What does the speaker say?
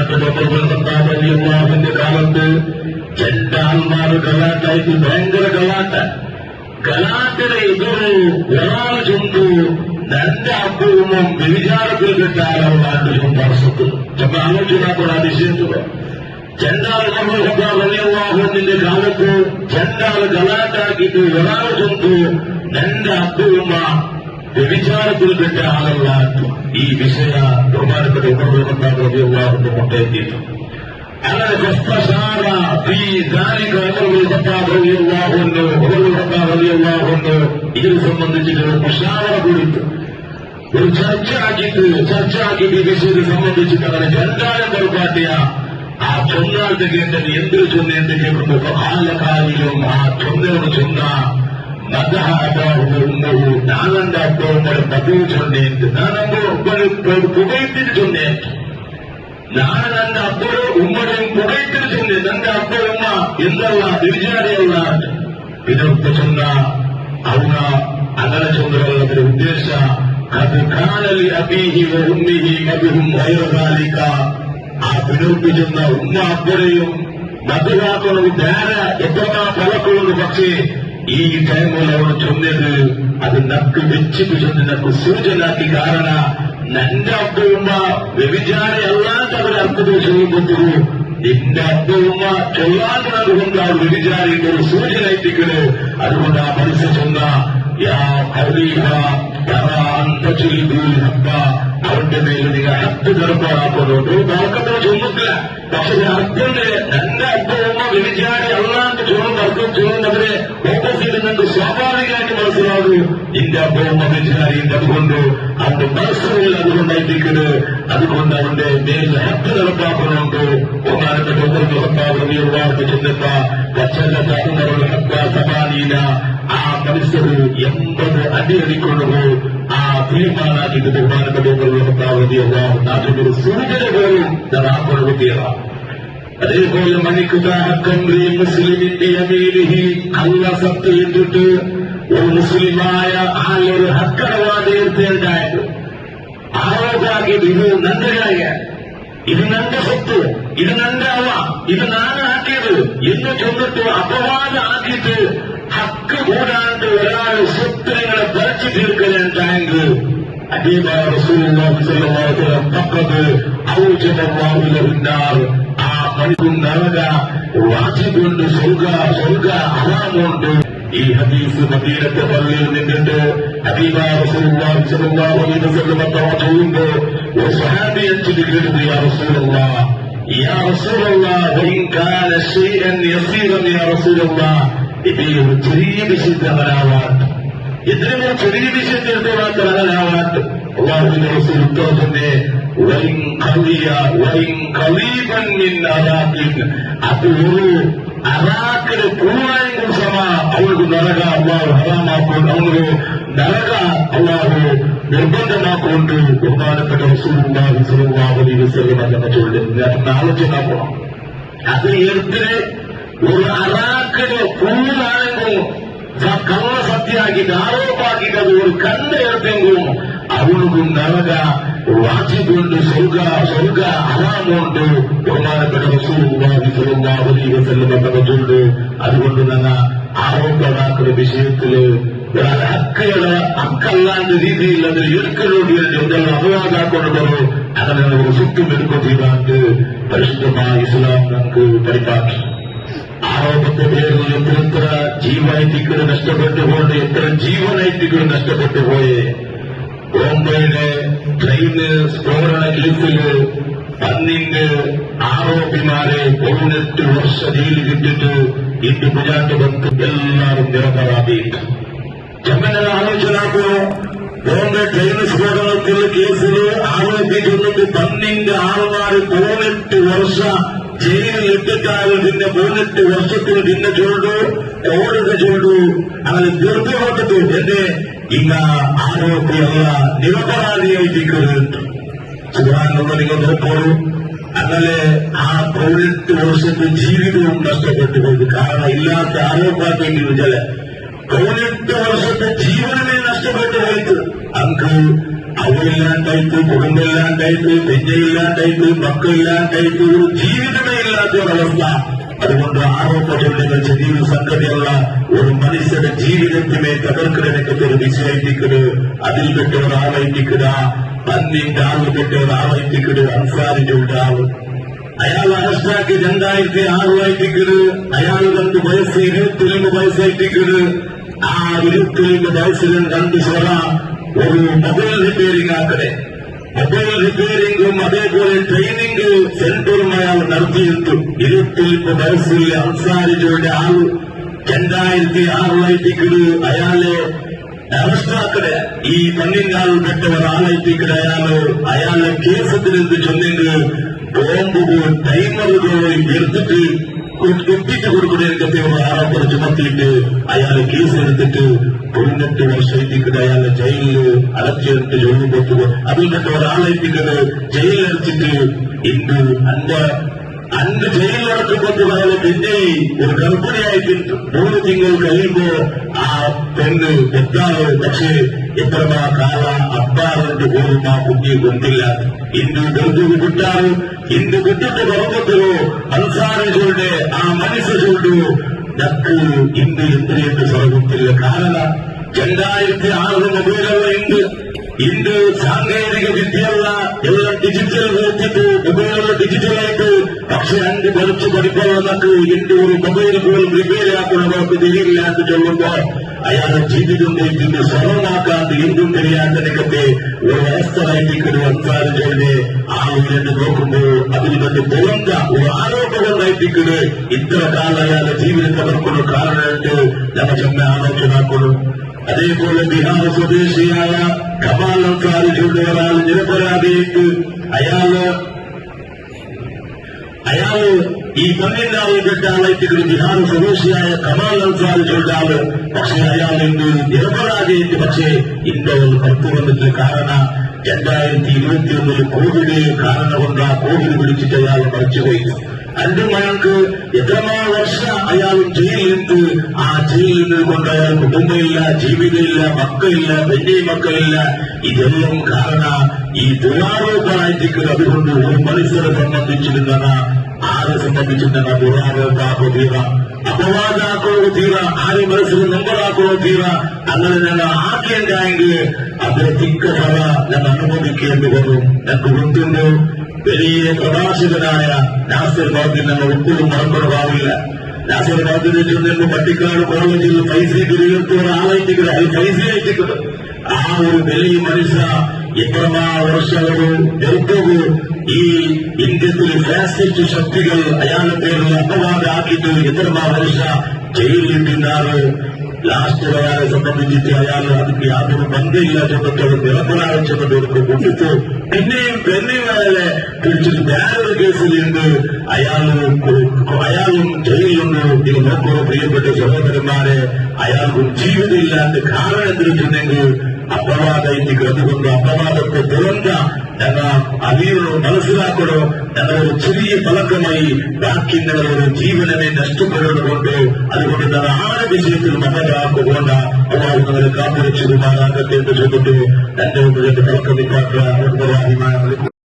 പ്രഭാതത്തിൽ അള്ളാഹുവിന്റെ കാലത്ത് ചെട്ടാന്മാർ ഗലാത്തായിട്ട് ഭയങ്കര ഗലാത്ത ഗലാത്തിനെ എതിരു ഒരാൾ ചുണ്ടു രണ്ട് അപ്പൂർണ്ണം വ്യഭിചാരത്തിൽ കെട്ടാലാണ് നാട്ടിലും പറസത്ത് നമ്മൾ ആലോചിക്കാത്ത അതിശയത്തിലോ ചെണ്ടാൽ വലിയവാഹനത്തിന്റെ കാലത്ത് ചെണ്ടാൽ ഗലാത്താക്കിയിട്ട് ഒരാൾ ചുണ്ടു രണ്ട് അപ്പൂർമ്മ വ്യഭിചാരത്തിൽ പെട്ട ആളുള്ള ഈ വിഷയ ബഹുമാനപ്പെട്ട ഉപയോഗത്തിന്റെ കൊണ്ടെത്തിയിരുന്നു അങ്ങനെ ഇതിൽ സംബന്ധിച്ചിട്ട് പ്രശാവന കൊടുത്തു ഒരു ചർച്ചയാക്കിയിട്ട് ചർച്ചയാക്കിയിട്ട് ഈ വിഷയത്തെ സംബന്ധിച്ചിട്ട് അങ്ങനെ രണ്ടായിരം പേർക്കാട്ടിയ ആ ചൊന്നാൾ തെക്കേണ്ടത് എന്തൊരു ചൊന്ന എന്തൊക്കെ ആ ചൊന്നയോട് ചൊന്ന நானந்தாட்டோ உங்களை பதிவு சொன்னேன் நானங்க உங்களுக்கு புகைத்திட்டு சொன்னேன் நான் அந்த அப்போது உங்களையும் புகைத்திட்டு சொன்னேன் அந்த அப்போ உமா எல்லாம் திருச்சாரி அவரான் இதற்கு சொன்னா அவங்க அகல சொல்றவர்களுடைய உத்தேசம் அது காணலி அபிஹி உண்மிகி மபிகும் வயோதாலிகா ఆ ടൈമിൽ അവർ ചൊന്നത് അത് നക്ക് വെച്ചിട്ട് ചൊന്ന് നക്ക് സൂചനാക്കി കാരണ ನನ್ನ ಅಬ್ಬವುಮ್ಮ ವ್ಯಭಿಚಾರಿ ಅಲ್ಲಾಂತವರ ಅರ್ಥದ ചെയ്യുമ്പോൾ നിന്റെ അബ്ബവുമ്മ ചൊല്ലാതുകൊണ്ട് ആ വ്യഭിചാരിക്ക് ഒരു സൂചന എത്തിക്കണ് അതുകൊണ്ട് ആ മനുഷ്യ ചൊന്ന യാ ഹരീഫ അവന്റെ മേലെ നിങ്ങൾ ഹത്ത് ചെറുപ്പാക്കുന്നുണ്ട് നോക്കത്തിൽ ചുമക്കില്ല പക്ഷെ അർത്ഥന്റെ എന്റെ അബ്ബവുമ്മ വ്യഭിചാരി അള്ളാന്റെ ചൊല്ലുന്ന അർത്ഥം ചൊല്ലുന്നവരെ ഓപ്പോസിറ്റ് നിങ്ങൾക്ക് സ്വാഭാവികമായിട്ട് മനസ്സിലാകൂ നിന്റെ അബ്ബവുമ്മ വ്യഭിചാരിയുണ്ട് അതുകൊണ്ട് അവന്റെ മനസ്സിൽ അതുകൊണ്ടായിരിക്കുന്നത് അതുകൊണ്ട് അവന്റെ മേലിൽ ഹത്ത് നടപ്പാക്കുന്നുണ്ട് ഒന്നാമത്തെ ഒന്നാമത്തെ ചെന്നപ്പ പച്ചല്ല ഹബ്ബ സമാനീന ആ മനുഷ്യർ എൺപത് അടിയടിക്കൊണ്ടു ആ തീരുമാനാക്കിയിട്ട് ബഹുമാനപ്പെട്ട നാട്ടിന്റെ ഒരു സൂചന പോലും നാപ്പോൾ കിട്ടിയതാണ് അതേപോലെ മണിക്കുതാഹക്കമ്രി മുസ്ലിമിന്റെ അമീരിഹി അല്ല സത്ത് എന്നിട്ട് ഒരു മുസ്ലിമായ ആളൊരു ഹക്കടവാദേർത്തേണ്ടായത് ആരോഗ്യാക്കിയിട്ട് ഇത് നന്ദരായ ഇത് നന്റെ സ്വത്ത് ഇത് നന്റെ അവ ഇത് നാണ് ആക്കിയത് എന്ന് ചൊന്നിട്ട് അപവാദം ആക്കിയിട്ട് ഹക്ക് കൂടാണ്ട് ഒരാൾ സ്വത്തിനെ പറിച്ചു തീർക്കലുണ്ടായെങ്കിൽ അതേപോലെ പക്കത്ത് ഔജബല്ലാഹുലഹുന്നാർ ആ മണിക്കും നരക വാജിബുണ്ട് സ്വർഗ സ്വർഗ അറാമുണ്ട് ഈ ഹദീസ് മദീനത്തെ പള്ളിയിൽ നിന്നിട്ട് ഹബീബ റസൂലുള്ളാഹി സ്വല്ലല്ലാഹു അലൈഹി വസല്ലം തവ ചെയ്യുമ്പോൾ ഒരു സ്വഹാബിയെ ചൊല്ലുകരുത് യാ റസൂലുള്ളാഹ് യാ റസൂലുള്ളാഹ് ഒരു ചെറിയ വിശുദ്ധവരാവാട്ട് ഇതിനെ ചെറിയ വിശുദ്ധ വരാനാവാട്ട് അള്ളാഹുവിന്റെ റസൂൽ ഉത്തരത്തിന്റെ വൈൻ കളിയ വൈൻ കളീപൻ അറാക്കിൻ അത് ഒരു അള്ളാഹു അള്ളാഹു ആലോചന അത് ഒരു ഫുള്ളാണെങ്കിൽ കള്ള സത്യാക്കിയിട്ട് ആരോപ്പാക്കിയിട്ട് അത് ഒരു നരക വാച്ചിക്കൊണ്ട് സ്വർഗ സ്വർഗ അറാമുണ്ട് ബഹുമാനപ്പെട്ട റസൂലുള്ളാഹി സ്വല്ലല്ലാഹു അലൈഹി വസല്ലം പറഞ്ഞിട്ടുണ്ട്. അതുകൊണ്ട് തന്നെ ആരോപണാക്കുന്ന വിഷയത്തിൽ ഹക്കുകൾ ഹക്കല്ലാത്ത രീതിയിൽ അതിൽ എടുക്കലോടി എന്തെല്ലാം അപവാദാക്കൊണ്ട് അങ്ങനെ ഒരു സുറ്റും എടുക്കുക ചെയ്താണ്ട് പരിശുദ്ധമായ ഇസ്ലാം നമുക്ക് പരിപാടി ആരോപത്തെ പേരിൽ എത്ര ജീവനൈതികൾ നഷ്ടപ്പെട്ടു പോയിട്ട് എത്ര ജീവനൈതികൾ നഷ്ടപ്പെട്ടു പോയേ ബോംബെയിലെ ട്രെയിന് സ്ഫോടന കേസില് പന്നിന്റെ ആരോപിമാരെ പതിനെട്ട് വർഷ ജയിലിൽ ഇട്ടിട്ട് ഇന്ന് ഗുജറാത്ത് ബന്ധു എല്ലാവരും നിരപരാധിയിട്ട് ചെമ്മനെ ആലോചനാക്കോ ബോംബെ ട്രെയിൻ സ്ഫോടനത്തിൽ കേസിൽ ആരോപിക്കുന്നത് പന്നിന്റെ ആറുമാര് പതിനെട്ട് വർഷ ജയിലിൽ ഇട്ടിട്ടാലും പിന്നെ മൂന്നെട്ട് വർഷത്തിന് നിന്നെ ചൂണ്ടു ഓടുക ചൂണ്ടു അങ്ങനെ ദീർഘവട്ടത്തു എന്നെ ഇന്ന ആരോഗ്യമുള്ള നിരപരാധിയായിരിക്കുന്നത് സുഖാനൊന്ന് നിങ്ങൾ നോക്കോളൂ അങ്ങനെ ആ പതിനെട്ട് വർഷത്തെ ജീവിതവും നഷ്ടപ്പെട്ടു പോയത് കാരണം ഇല്ലാത്ത ആരോഗ്യമെങ്കിലും ചില പതിനെട്ട് വർഷത്തെ ജീവനമേ നഷ്ടപ്പെട്ടു പോയിട്ട്. டைத்து குடும்பம் எல்லாம் டைத்து பெஞ்சை எல்லாம் டைத்து மக்கள் எல்லாம் டைத்து ஒரு ஜீவிதமே இல்லாத ஒரு அவஸ்தா അതുകൊണ്ട് ആരോപണങ്ങൾ ചെറിയൊരു സംഗതിയല്ല ഒരു മനുഷ്യന്റെ ജീവിതത്തിനെ തകർക്കിടനൊക്കെ ഒരു വിശ്വസിക്കുന്നത് അതിൽ പെട്ട ഒരാളെത്തിക്കുക പന്നിന്റെ ആൾ പെട്ട ഒരാളെത്തിക്കുന്നത് അൻസാരിന്റെ ഉണ്ടാവ് അയാൾ അറസ്റ്റാക്കി രണ്ടായിരത്തി ആറുമായിട്ടിക്കുന്നത് അയാൾ രണ്ട് വയസ്സ് ഇരുപത്തിരണ്ട് വയസ്സായിട്ടിക്കുന്നത് ആ ഇരുപത്തിരണ്ട് വയസ്സിലും രണ്ട് ശോഭ ഒരു മൊബൈൽ റിപ്പയറിംഗ് ആക്കണേ മൊബൈൽ റിപ്പയറിംഗും അതേപോലെ ട്രെയിനിങ് സെന്ററും അയാൾ നടത്തിയിട്ടു. ഇരുപത്തിരണ്ട് വയസ്സിൽ അൻസാരിജയുടെ ആൾ രണ്ടായിരത്തി ആറിലേക്കിട് അയാളെ അറസ്റ്റാക്കടെ ഈ പന്നിങ്കാൽ പെട്ടവർ ഒരാളായിട്ടിക്കടെ അയാൾ അയാളെ കേസത്തിനെന്ത് ചൊന്നെങ്കിൽ ബോംബുകൾ ടൈമറുകൾ എടുത്തിട്ട് കുത്തിട്ട് കൊടുക്കുന്നതിനൊക്കെ ആരോപണം ചുമത്തിയിട്ട് അയാൾ കേസ് എടുത്തിട്ട് പതിനെട്ട് വർഷത്തേക്ക് അയാളെ ജയിലിൽ അടച്ചിട്ട് ജോലി കൊടുത്തു അതിൽപ്പെട്ട ഒരാളെത്തിക്കുന്നത് ജയിലിലടച്ചിട്ട് ഇന്ന് അന്റെ അന്ന് ജയിലിലടക്കപ്പെട്ട് അയാളെ പിന്നെ ഒരു ഗർഭിണിയായിട്ട് മൂന്ന് തിങ്കൾ കഴിയുമ്പോ ആ പെണ്ണ് എത്താറ് പക്ഷേ എത്രമാ കാല അബ്ബാറിന്റെ പോലും ആ കുട്ടിയെ കൊണ്ടില്ല ഇന്ന് ഗർഭിണി വിട്ടാറ് ഇന്ന് വിട്ടിട്ട് ലോകത്തിലോ അൻസാരികളുടെ ആ മനസ്സ് ചൂണ്ടു ഞക്ക് ഇന്ന് എന്തിനെന്ന് സ്വർഗത്തില്ല കാരണം രണ്ടായിരത്തി ആറ് മൊബൈലുള്ള ഇന്ന് ഇന്ന് സാങ്കേതിക വിദ്യയുള്ള എല്ലാം ഡിജിറ്റൽ നോക്കിയിട്ട് മൊബൈലുള്ള ഡിജിറ്റലായിട്ട് പക്ഷെ അഞ്ച് പഠിച്ച് പഠിക്കാനുള്ള എന്റെ ഒരു മൊബൈൽ പോലും റിപ്പയർ ആക്കുന്നവർക്ക് തിരിയില്ലാന്ന് അയാളുടെ ജീവിതത്തെ പിന്നെ സ്വന്തമാക്കാൻ വീണ്ടും കഴിയാത്ത രംഗത്തെ ഒരു അവസ്ഥയായിട്ടിക്കൊരു സംസാരം ചെയ്ത് ആ ഉയർന്ന് നോക്കുമ്പോൾ അതിന് തന്നെ തുറന്ന ഒരു ആരോപണമായിട്ടിക്കട് ഇത്ര കാലം അയാളുടെ ജീവിതത്തെ അവർക്കൊരു കാരണമായിട്ട് നമ്മൾ ചെന്ന ആലോചനാക്കുന്നു അതേപോലെ ബീഹാർ സ്വദേശിയായ കപാൽ സംസാരിച്ചുകൊണ്ട് ഒരാൾ നിരപരാധിയിട്ട് അയാൾ അയാൾ ഈ പന്ത്രണ്ടാവിൽപ്പെട്ട ആളായിട്ട് ബിഹാർ സ്വദേശിയായ കമാൽ അൻസാർ ആൾ പക്ഷേ അയാൾ ഇന്ന് നിരപരാധിയിട്ട് പക്ഷേ ഇന്ത്യ പുറത്തു വന്നിട്ട് കാരണം രണ്ടായിരത്തി ഇരുപത്തിയൊന്നിൽ കോവിഡ് കാരണം കൊണ്ട് കോവിഡ് പിടിച്ചിട്ട് അയാൾ മരിച്ചുപോയി. മഴക്ക് എത്രമാ വർഷം അയാൾ ജയിലിൽ ആ ജയിലിൽ നിന്ന് കൊണ്ട് അയാൾ കുടുംബമില്ല ജീവിതമില്ല മക്കളില്ല വലിയ മക്കളില്ല. ഇതെല്ലാം കാരണം ഈ ദുരാരോപണായിരിക്കുന്നത് അതുകൊണ്ട് ഒരു മനുഷ്യരെ സംബന്ധിച്ചിരുന്ന ആരെ സംബന്ധിച്ചിരുന്ന ദുരാരോപാകോ ಅಪವಾದ ಹಾಕೊಳ್ಳುತ್ತೀರಾ ಹಾಗೆ ಮನಸ್ಸಿಗೆ ನಂಬರ್ ಹಾಕೊಳ್ಳುತ್ತೀರಾ ಅಂದರೆ ನನ್ನ ಆಕೆಯಂಗೆ ಅದರ ಚಿಕ್ಕ ಫಲ ನನ್ನ ಅನುಮೋದಕ್ಕೆ ಎಂದುಕೊಂಡು ನನಗೆ ಗೊತ್ತುಂಟು பெரிய பிரகாசிகனாய நாசர் பாத்தில் நம்ம ஒப்பிடும் மறந்துடவாவில்லை நாசர் பாத்திரை சொன்ன பட்டிக்காடு பருவத்தில் ಪೈಸೆ பிரிவத்தோடு ಆಲೈತಿಗಳು ಅಲ್ಲಿ ಪೈಸೆ ಐತಿಗಳು ಆ ಒಂದು பெரிய ಮನುಷ್ಯ எத்தனா ವರ್ಷಗಳು ഈ ഇന്ത്യത്തിൽ ഫാസിസ്റ്റ് ശക്തികൾ അയാളുടെ പേരിൽ അപവാദാക്കിയിട്ട് എത്രമാ മനുഷ്യ ജയിലിലിട്ടിരുന്നാറ് ലാസ്റ്റ് അയാളെ സംബന്ധിച്ചിട്ട് അയാൾ അതിന്റെ യാതൊരു ബന്ധമില്ല നിരപ്പനായി ചെന്നിട്ട് കൊണ്ടിട്ട് പിന്നെയും പിന്നെയും അയാളെ പിടിച്ചിട്ട് വേറൊരു കേസിലുണ്ട് അയാൾ അയാളും ജയിലുണ്ട് ഇത് നോക്കുക പ്രിയപ്പെട്ട സഹോദരന്മാരെ അയാൾക്കും ജീവിതമില്ലാത്ത കാരണം എന്തിട്ടുണ്ടെങ്കിൽ ഇന്ത്യയ്ക്ക് അതുകൊണ്ട് അപവാദത്തെ തുറന്ന ഞങ്ങൾ അറിയണോ മനസ്സിലാക്കണോ ഞങ്ങൾ ഒരു ചെറിയ പലക്കമായി ബാക്കി ഞങ്ങളുടെ ജീവനെ നഷ്ടപ്പെടുന്നതുകൊണ്ട് അതുകൊണ്ട് ഞങ്ങൾ ആരെ വിഷയത്തിൽ മനസ്സിലാക്കുകൊണ്ട് അള്ളാഹു ഞങ്ങളെ കാത്തുരക്ഷിതമാരാകട്ടെ എന്ന് ചോദിച്ചു എന്റെ മുമ്പിൽ എന്റെ പലക്കം നിൽക്കാത്ത